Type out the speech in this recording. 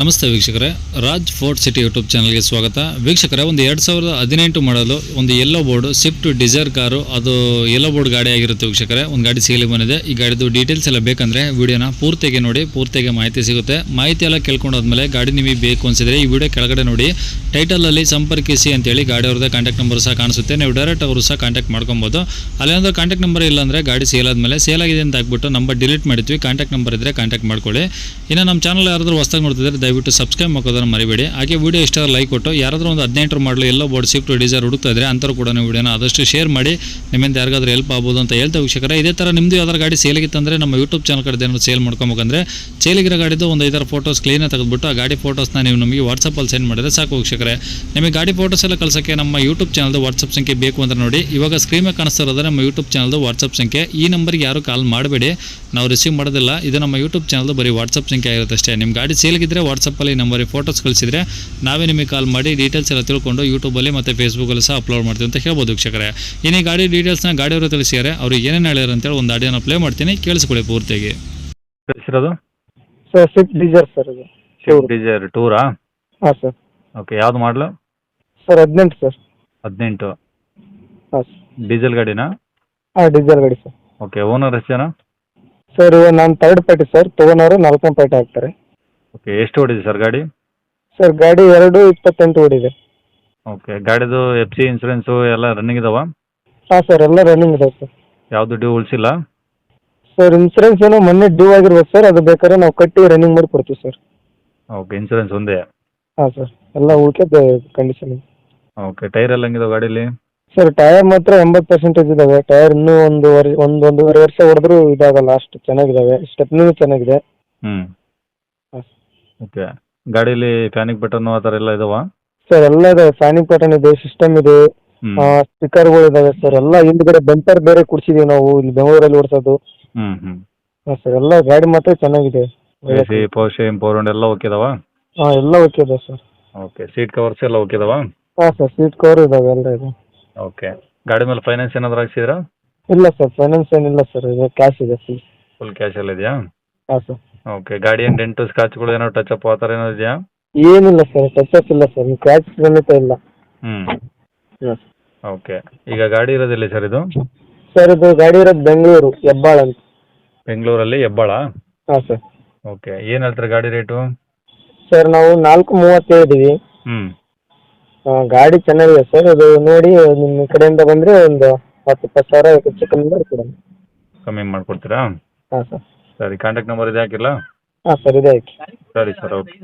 ನಮಸ್ತೆ ವೀಕ್ಷಕರೇ. Raj fort city YouTube ಚಾನಲ್ಗೆ ಸ್ವಾಗತ. ವೀಕ್ಷಕರೇ, ಒಂದು ಎರಡು ಸಾವಿರದ ಹದಿನೆಂಟು ಮಾಡಲು ಒಂದು yellow board Swift Dzire car ಅದು ಯೆಲ್ಲೋ ಬೋರ್ಡ್ ಗಾಡಿ ಆಗಿರುತ್ತೆ ವೀಕ್ಷಕರೇ. ಒಂದು ಗಾಡಿ ಸೇಲಿಗೆ ಬಂದಿದೆ. ಈ ಗಾಡಿದು ಡೀಟೇಲ್ಸ್ ಎಲ್ಲ ಬೇಕಂದ್ರೆ ವಿಡಿಯೋನ ಪೂರ್ತಿಗೆ ನೋಡಿ ಪೂರ್ತಿಗೆ ಮಾಹಿತಿ ಸಿಗುತ್ತೆ. ಮಾಹಿತಿ ಎಲ್ಲ ಕೇಳ್ಕೊಂಡಾದ್ಮೇಲೆ ಗಾಡಿ ನಿಮಗೆ ಬೇಕು ಅನ್ಸಿದ್ರೆ ಈ ವಿಡಿಯೋ ಕೆಳಗಡೆ ನೋಡಿ ಟೈಟಲಲ್ಲಿ ಸಂಪರ್ಕಿಸಿ ಅಂತೇಳಿ ಗಾಡಿ ಅವ್ರದ್ದು ಕಾಂಟ್ಯಾಕ್ಟ್ ನಂಬರ್ ಸಹ ಕಾಣಿಸುತ್ತೆ. ನೀವು ಡೈರೆಕ್ಟ್ ಅವರು ಸಹ ಕಾಂಟ್ಯಾಕ್ಟ್ ಮಾಡ್ಕೊಬೋದು. ಅಲ್ಲೇನಾದ್ರೂ ಕಾಂಟ್ಯಾಕ್ಟ್ ನಂಬರ್ ಇಲ್ಲ ಅಂದರೆ ಗಾಡಿ ಸೇಲ್ ಆದಮೇಲೆ ಸೇಲ್ ಆಗಿದೆ ಅಂತ ಹಾಕ್ಬಿಟ್ಟು ನಂಬರ್ ಡಿಲೀಟ್ ಮಾಡಿದ್ವಿ. ಕಾಂಟ್ಯಾಕ್ಟ್ ನಂಬರ್ ಇದ್ದರೆ ಕಾಂಟ್ಯಾಕ್ಟ್ ಮಾಡ್ಕೊಳ್ಳಿ. ಇನ್ನು ನಮ್ಮ ಚಾನಲ್ ಯಾರಾದರೂ ಹೊಸ್ದಾಗಿ ನೋಡ್ತಿದ್ರೆ ದಯವಿಟ್ಟು ಸಬ್ಸ್ಕ್ರೈಬ್ ಮಾಡೋದನ್ನು ಮರಿಬೇಡಿ. ಹಾಗೆ ವಿಡಿಯೋ ಇಷ್ಟ ಲೈಕ್ ಕೊಟ್ಟು, ಯಾರಾದರೂ ಒಂದು ಹದಿನೆಂಟರ ಮಾಡಲು ಎಲ್ಲೋ ಬೋರ್ಡ್ ಸಿಫ್ಟ್ ಡಿಸೈರ್ ಹುಡುಕ್ತಾ ಇದ್ರೆ ಅಂಥವ್ರು ಕೂಡ ನೀವು ವಿಡಿಯೋನ ಆದಷ್ಟು ಶೇರ್ ಮಾಡಿ, ನಿಮ್ಮಿಂದ ಯಾರಿಗಾದ್ರೂ ಹೆಲ್ಪ್ ಆಗ್ಬೋದು ಅಂತ ಹೇಳ್ತಾ ವೀಕ್ಷಕರ, ಇದೇ ಥರ ನಿಮ್ಮದು ಯಾವ್ದಾರು ಗಾಡಿ ಸೇಲಿಗಿತ್ತಂದರೆ ನಮ್ಮ ಯೂಟ್ಯೂಬ್ ಚಾನಲ್ ಕಡೆ ಏನಾದ್ರು ಸೇಲ್ ಮಾಡ್ಕೊಬೇಕಂದ್ರೆ ಸೇಲಿಗಿರೋ ಗಾಡಿದು ಒಂದು ಐದಾರು ಫೋಟೋಸ್ ಕ್ಲೀನಾಗಿ ತೆಗೆದುಬಿಟ್ಟು, ಆ ಗಾಡಿ ಫೋಟೋಸ್ನ ನೀವು ನಮಗೆ ವಾಟ್ಸಪ್ಪಲ್ಲಿ ಸೆಂಡ್ ಮಾಡಿದ್ರೆ ಸಾಕು ವೀಕ್ಷಕರೇ. ನಿಮಗೆ ಗಾಡಿ ಫೋಟೋಸ್ ಎಲ್ಲ ಕಳ್ಸೋಕ್ಕೆ ನಮ್ಮ ಯೂಟ್ಯೂಬ್ ಚಾನಲ್ದು ವಾಟ್ಸಪ್ ಸಂಖ್ಯೆ ಬೇಕು ಅಂತ ನೋಡಿ, ಇವಾಗ ಸ್ಕ್ರೀನ್ ಮೇಲೆ ಕಾಣಿಸ್ತಾ ನಮ್ಮ ಯೂಟ್ಯೂಬ್ ಚಾನಲ್ದು ವಾಟ್ಸಪ್ ಸಂಖ್ಯೆ. ಈ ನಂಬರ್ಗೆ ಯಾರು ಕಾಲ್ ಮಾಡಬೇಡಿ. ನಾವು ರಿಸೀವ್ ಮಾಡೋದಿಲ್ಲ. ಇದು ನಮ್ಮ ಯೂಟ್ಯೂಬ್ ಚಾನಲ್ದು ಬರೀ ವಾಟ್ಸಪ್ ಸಂಖ್ಯೆ ಆಗಿರುತ್ತೆ ಅಷ್ಟೇ. ನಿಮ್ಮ ಗಾಡಿ ಸೇಲ್ಗಿದ್ರೆ ವಾಟ್ಸಪ್ಪಲ್ಲಿ ನಂಬರಿಗೆ ಫೋಟೋಸ್ ಕಳಿಸಿದ್ರೆ ನಾವೇ ನಿಮಗೆ ಕಾಲ್ ಮಾಡಿ ಡೀಟೇಲ್ಸ್ ಎಲ್ಲ ತಿಳ್ಕೊಂಡು ಯೂಟ್ಯೂಬಲ್ಲಿ ಮತ್ತು ಫೇಸ್ಬುಕ್ಕಲ್ಲಿ ಸಹ ಅಪ್ಲೋಡ್ ಮಾಡ್ತೀವಿ ಅಂತ ಹೇಳ್ಬೋದು ವೀಕ್ಷಕರೇ. ಇನ್ನು ಈ ಗಾಡಿ ಡೀಟೇಲ್ಸ್ನ ಗಾಡಿಯವರು ತಿಳಿಸಿದ್ದಾರೆ. ಅವರು ಏನೇನು ಹೇಳ್ಯಾರ ಅಂತೇಳಿ ಒಂದು ಆಡಿಯೋನ ಪ್ಲೇ ಮಾಡ್ತೀನಿ. ಕೇಳಿಸ್ಕೊಳ್ಳಿ ಪೂರ್ತಿಯಾಗಿ. ಕಳಿಸಿರೋದು ಸರ್ ಸ್ವಿಫ್ಟ್ ಡಿಸೈರ್ ಸರ್ ಇದು. ಶಿಫ್ಟ್ ಡಿಸೈರ್ ಟೂರಾ ಹಾಂ ಸರ್. ಓಕೆ ಯಾವ್ದು ಮಾಡಲು ಸರ್ ಹದಿನೆಂಟು ಸರ್. ಹದಿನೆಂಟು. ಹಾಂ ಡೀಸೆಲ್ ಗಾಡಿನಾ? ಹಾಂ ಡೀಸೆಲ್ ಗಾಡಿ ಸರ್. ಓಕೆ ಓನರ್ ಎಷ್ಟು ಜನ? ಸರ್ ಇವಾಗ ನಾನು ತರ್ಡ್ ಪಾರ್ಟಿ ಸರ್. ತೊಗೊಳೋರು ನಾಲ್ಕನೇ ಪಾರ್ಟಿ ಆಗ್ತಾರೆ. ಓಕೆ ಎಷ್ಟು ಹೊಡಿದೆ ಸರ್ ಗಾಡಿ? ಸರ್ ಗಾಡಿ ಎರಡು ಇಪ್ಪತ್ತೆಂಟು ಓಡಿದೆ. ಓಕೆ ಗಾಡಿದು ಎಫ್ ಸಿ ಇನ್ಸೂರೆನ್ಸು ಎಲ್ಲ ರನ್ನಿಂಗ್ ಇದಾವ? ಹಾಂ ಸರ್ ಎಲ್ಲ ರನ್ನಿಂಗ್ ಇದೆ ಸರ್. ಯಾವುದು ಡ್ಯೂ ಉಳಿಸಿಲ್ಲ? ಸರ್ ಇನ್ಸೂರೆನ್ಸ್ ಏನೋ ಮೊನ್ನೆ ಡ್ಯೂ ಆಗಿರ್ಬೋದು ಸರ್. ಅದು ಬೇಕಾದ್ರೆ ನಾವು ಕಟ್ಟಿ ರನ್ನಿಂಗ್ ಮಾಡಿ ಕೊಡ್ತೀವಿ ಸರ್. ಓಕೆ ಇನ್ಸೂರೆನ್ಸ್ ಒಂದೇ? ಹಾಂ ಸರ್. ಎಲ್ಲ ಉಳ್ಕೆದ ಕಂಡೀಷನ್ ಇದೆ. ಓಕೆ ಟೈರ್ ಎಲ್ಲ ಹೆಂಗಿದಾವೆ ಗಾಡೀಲಿ? ಸರ್ ಟೈರ್ ಮಾತ್ರ ಎಂಬತ್ತು ಪರ್ಸೆಂಟೇಜ್ ಇದಾವೆ. ಟೈರ್ ಇನ್ನೂ ಒಂದು ವರ್ ಒಂದು ಒಂದೂವರೆ ವರ್ಷ ಹೊಡೆದ್ರೂ ಇದಾಗಲ್ಲ. ಅಷ್ಟು ಚೆನ್ನಾಗಿದ್ದಾವೆ ಸ್ಟೆಪ್ನೂ ಚೆನ್ನಾಗಿದೆ. ಹ್ಞೂ ಓಕೆ ಗಾಡೀಲಿ ಫ್ಯಾನಿಕ್ ಬಟನ್ ಆ ಥರ ಎಲ್ಲ ಇದಾವ? ಸರ್ ಎಲ್ಲ ಇದೆ. ಫ್ಯಾನಿಕ್ ಪ್ಯಾಟರ್ನ್ ಇದೆ ಸಿಸ್ಟಮ್ ಇದೆ. ಸ್ಪೀಕರ್ ಸ್ಟಿಕ್ಕರ್ಗಳು ಇದಾವೆ ಸರ್ ಎಲ್ಲ ಹಿಂದ್ಗಡೆ ಬಂಪರ್ ಬೇರೆ ಕೊಡ್ಸಿದೀವಿ ನಾವು. ಇಲ್ಲಿ ಬೆಂಗಳೂರಲ್ಲಿ ಓಡಿಸೋದು. ಹ್ಮ್ ಹ್ಮ್. ಸರ್ ಎಲ್ಲ ಗಾಡಿ ಮಾತ್ರ ಚೆನ್ನಾಗಿದೆ. ಎ ಸಿ ಹಂಡ್ ಎಲ್ಲ ಓಕೆ ಇದಾವ? ಹಾಂ ಎಲ್ಲ ಓಕೆ ಇದೆ ಸರ್ ಓಕೆ ಸೀಟ್ ಕವರ್ಸ್ ಎಲ್ಲ ಓಕೆ ಇದಾವ? ಹಾಂ ಸರ್ ಸೀಟ್ ಕವರ್ ಇದಾವೆ ಎಲ್ಲ ಇದೆ. ಓಕೆ ಗಾಡಿ ಮೇಲೆ ಫೈನಾನ್ಸ್ ಏನಾದ್ರೂ ಹಾಕ್ಸಿದ್ರಾ? ಇಲ್ಲ ಸರ್ ಫೈನಾನ್ಸ್ ಏನಿಲ್ಲ ಸರ್ ಇದು ಕ್ಯಾಶ್ ಇದೆ ಫುಲ್ ಫುಲ್ ಕ್ಯಾಶ್ ಎಲ್ಲ ಇದೆಯಾ? ಹಾಂ ಸರ್ ಓಕೆ ಗಾಡಿ ಏನು ಡೆಂಟು ಸ್ಕ್ರಾಚ್ಗಳು ಏನೋ ಟಚ್ ಅಪ್ ಆ ಥರ ಏನೋ ಇದೆಯಾ? ಏನಿಲ್ಲ ಸರ್ ಟಚಸ್ ಇಲ್ಲ ಸರ್ ಕ್ಯಾಚ್ ಸಮೇತ ಇಲ್ಲ. ಹ್ಞೂ ಹಾಂ ಓಕೆ ಈಗ ಗಾಡಿ ಇರೋದಿಲ್ಲ ಸರ್ ಇದು? ಸರ್ ಇದು ಗಾಡಿ ಇರೋದು ಬೆಂಗಳೂರು ಹೆಬ್ಬಾಳ ಅಂತ. ಬೆಂಗಳೂರಲ್ಲಿ ಹೆಬ್ಬಾಳ? ಹಾಂ ಸರ್ ಓಕೆ ಏನು ಹೇಳ್ತಾರೆ ಗಾಡಿ ರೇಟು ಸರ್ ನಾವು ನಾಲ್ಕು ಮೂವತ್ತು ಇದ್ದೀವಿ. ಹ್ಞೂ ಆ, ಗಾಡಿ ಚೆನ್ನಾಗಿದೆ ಸರ್ ಅದು ನೋಡಿ ನಿಮ್ಮ ಕಡೆಯಿಂದ ಬಂದರೆ ಒಂದು ಹತ್ತು ಇಪ್ಪತ್ತು ಸಾವಿರ ಹೆಚ್ಚು ಕಮ್ಮಿ ಮಾಡಿ ಕೊಡೋಣ ಕಮ್ಮಿ ಮಾಡಿಕೊಡ್ತೀರಾ? ಹಾಂ ಸರ್ ಸರಿ ಕಾಂಟ್ಯಾಕ್ಟ್ ನಂಬರ್ ಇದೆ ಹಾಕಿರಲಾ ಹಾಂ ಸರ್ ಇದೆ ಆಯ್ತು ಸರಿ ಸರ್ ಓಕೆ.